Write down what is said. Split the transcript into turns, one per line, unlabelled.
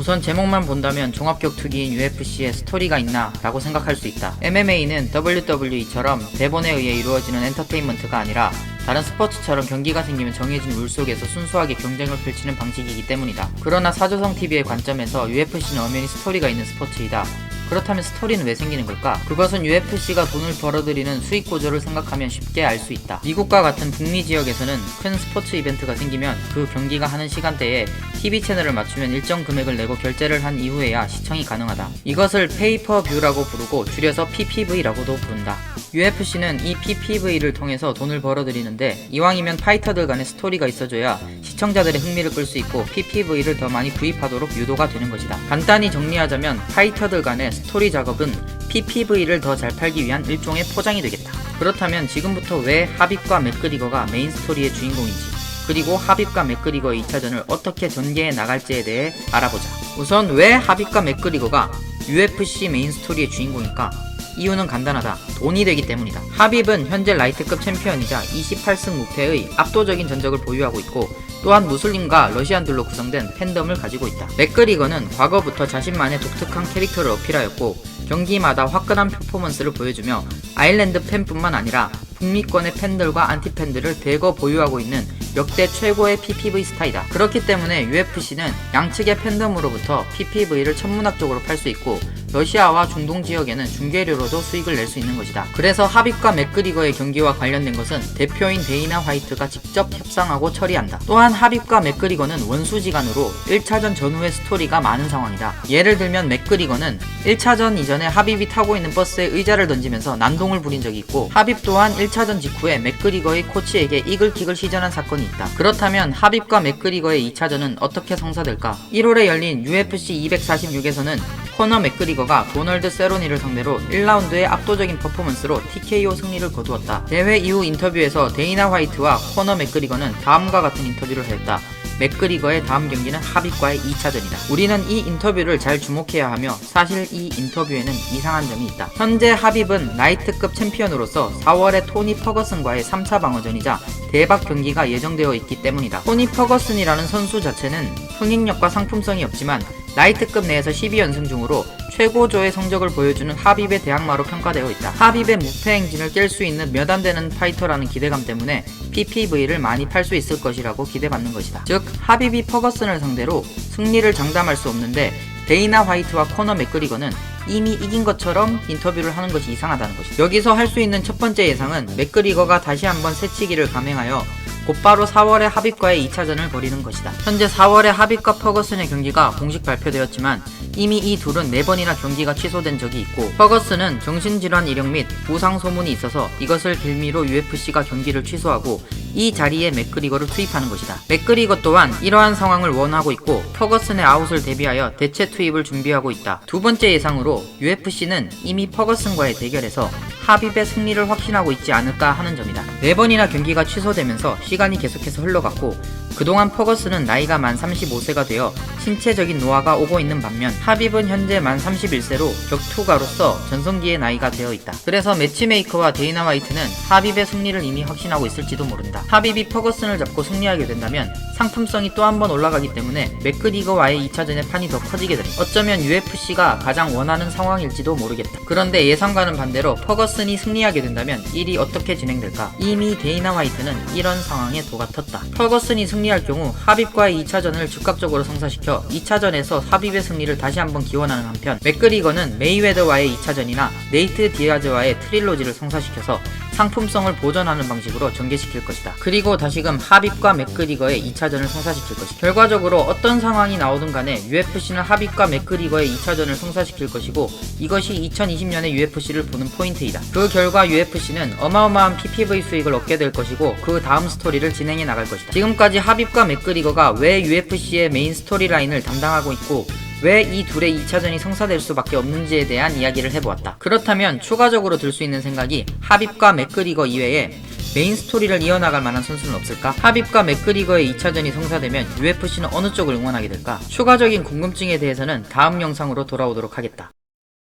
우선 제목만 본다면 종합격투기인 UFC에 스토리가 있나 라고 생각할 수 있다. MMA는 WWE처럼 대본에 의해 이루어지는 엔터테인먼트가 아니라 다른 스포츠처럼 경기가 생기면 정해진 룰 속에서 순수하게 경쟁을 펼치는 방식이기 때문이다. 그러나 사조성 TV의 관점에서 UFC는 엄연히 스토리가 있는 스포츠이다. 그렇다면 스토리는 왜 생기는 걸까? 그것은 UFC가 돈을 벌어들이는 수익 구조를 생각하면 쉽게 알 수 있다. 미국과 같은 북미 지역에서는 큰 스포츠 이벤트가 생기면 그 경기가 하는 시간대에 TV 채널을 맞추면 일정 금액을 내고 결제를 한 이후에야 시청이 가능하다. 이것을 페이퍼 뷰라고 부르고 줄여서 PPV라고도 부른다. UFC는 이 PPV를 통해서 돈을 벌어들이는데 이왕이면 파이터들 간의 스토리가 있어줘야 시청자들의 흥미를 끌 수 있고 PPV를 더 많이 구입하도록 유도가 되는 것이다. 간단히 정리하자면 파이터들 간의 스토리 작업은 PPV를 더 잘 팔기 위한 일종의 포장이 되겠다. 그렇다면 지금부터 왜 하빕과 맥그리거가 메인 스토리의 주인공인지 그리고 하빕과 맥그리거의 2차전을 어떻게 전개해 나갈지에 대해 알아보자. 우선 왜 하빕과 맥그리거가 UFC 메인 스토리의 주인공일까? 이유는 간단하다. 돈이 되기 때문이다. 하빕은 현재 라이트급 챔피언이자 28승 무패의 압도적인 전적을 보유하고 있고 또한 무슬림과 러시안들로 구성된 팬덤을 가지고 있다. 맥그리거는 과거부터 자신만의 독특한 캐릭터를 어필하였고 경기마다 화끈한 퍼포먼스를 보여주며 아일랜드 팬뿐만 아니라 북미권의 팬들과 안티팬들을 대거 보유하고 있는 역대 최고의 PPV 스타이다. 그렇기 때문에 UFC는 양측의 팬덤으로부터 PPV를 천문학적으로 팔 수 있고 러시아와 중동 지역에는 중계료로도 수익을 낼 수 있는 것이다. 그래서 하빕과 맥그리거의 경기와 관련된 것은 대표인 데이나 화이트가 직접 협상하고 처리한다. 또한 하빕과 맥그리거는 원수지간으로 1차전 전후의 스토리가 많은 상황이다. 예를 들면 맥그리거는 1차전 이전에 하빕이 타고 있는 버스에 의자를 던지면서 난동을 부린 적이 있고 하빕 또한 1차전 직후에 맥그리거의 코치에게 이글킥을 시전한 사건이 있다. 그렇다면 하빕과 맥그리거의 2차전은 어떻게 성사될까? 1월에 열린 UFC 246에서는 코너 맥그리거가 도널드 세로니를 상대로 1라운드의 압도적인 퍼포먼스로 TKO 승리를 거두었다. 대회 이후 인터뷰에서 데이나 화이트와 코너 맥그리거는 다음과 같은 인터뷰를 했다. 맥그리거의 다음 경기는 하빕과의 2차전이다. 우리는 이 인터뷰를 잘 주목해야 하며 사실 이 인터뷰에는 이상한 점이 있다. 현재 하빕은 나이트급 챔피언으로서 4월에 토니 퍼거슨과의 3차 방어전이자 대박 경기가 예정되어 있기 때문이다. 토니 퍼거슨이라는 선수 자체는 흥행력과 상품성이 없지만 나이트급 내에서 12연승 중으로 최고조의 성적을 보여주는 하빕의 대항마로 평가되어 있다. 하빕의 무패 행진을 깰 수 있는 몇 안 되는 파이터라는 기대감 때문에 PPV를 많이 팔 수 있을 것이라고 기대받는 것이다. 즉, 하빕이 퍼거슨을 상대로 승리를 장담할 수 없는데 데이나 화이트와 코너 맥그리거는 이미 이긴 것처럼 인터뷰를 하는 것이 이상하다는 것이다. 여기서 할 수 있는 첫 번째 예상은 맥그리거가 다시 한번 새치기를 감행하여 곧바로 4월에 하빕과의 2차전을 벌이는 것이다. 현재 4월에 하빕과 퍼거슨의 경기가 공식 발표되었지만 이미 이 둘은 4번이나 경기가 취소된 적이 있고 퍼거슨은 정신질환 이력 및 부상 소문이 있어서 이것을 빌미로 UFC가 경기를 취소하고 이 자리에 맥그리거를 투입하는 것이다. 맥그리거 또한 이러한 상황을 원하고 있고 퍼거슨의 아웃을 대비하여 대체 투입을 준비하고 있다. 두 번째 예상으로 UFC는 이미 퍼거슨과의 대결에서 하빕의 승리를 확신하고 있지 않을까 하는 점이다. 네 번이나 경기가 취소되면서 시간이 계속해서 흘러갔고 그동안 퍼거슨은 나이가 만 35세가 되어 신체적인 노화가 오고 있는 반면 하빕은 현재 만 31세로 격투가로서 전성기의 나이가 되어 있다. 그래서 매치메이커와 데이나 화이트는 하빕의 승리를 이미 확신하고 있을지도 모른다. 하빕이 퍼거슨을 잡고 승리하게 된다면 상품성이 또 한 번 올라가기 때문에 맥그리거와의 2차전의 판이 더 커지게 됩니다. 어쩌면 UFC가 가장 원하는 상황일지도 모르겠다. 그런데 예상과는 반대로 퍼거슨이 승리하게 된다면 일이 어떻게 진행될까? 이미 데이나 화이트는 이런 상황에 도가 텄다. 퍼거슨이 승리 할 경우 하빕과의 2차전을 즉각적으로 성사시켜 2차전에서 하빕의 승리를 다시 한번 기원하는 한편 맥그리거는 메이웨더와의 2차전이나 네이트 디아즈와의 트릴로지를 성사시켜서 상품성을 보존하는 방식으로 전개시킬 것이다. 그리고 다시금 하빕과 맥그리거의 2차전을 성사시킬 것이다. 결과적으로 어떤 상황이 나오든 간에 UFC는 하빕과 맥그리거의 2차전을 성사시킬 것이고 이것이 2020년의 UFC를 보는 포인트이다. 그 결과 UFC는 어마어마한 PPV 수익을 얻게 될 것이고 그 다음 스토리를 진행해 나갈 것이다. 지금까지 하빕과 맥그리거가 왜 UFC의 메인 스토리라인을 담당하고 있고 왜 이 둘의 2차전이 성사될 수밖에 없는지에 대한 이야기를 해보았다. 그렇다면 추가적으로 들 수 있는 생각이 하빕과 맥그리거 이외에 메인 스토리를 이어나갈 만한 선수는 없을까? 하빕과 맥그리거의 2차전이 성사되면 UFC는 어느 쪽을 응원하게 될까? 추가적인 궁금증에 대해서는 다음 영상으로 돌아오도록 하겠다.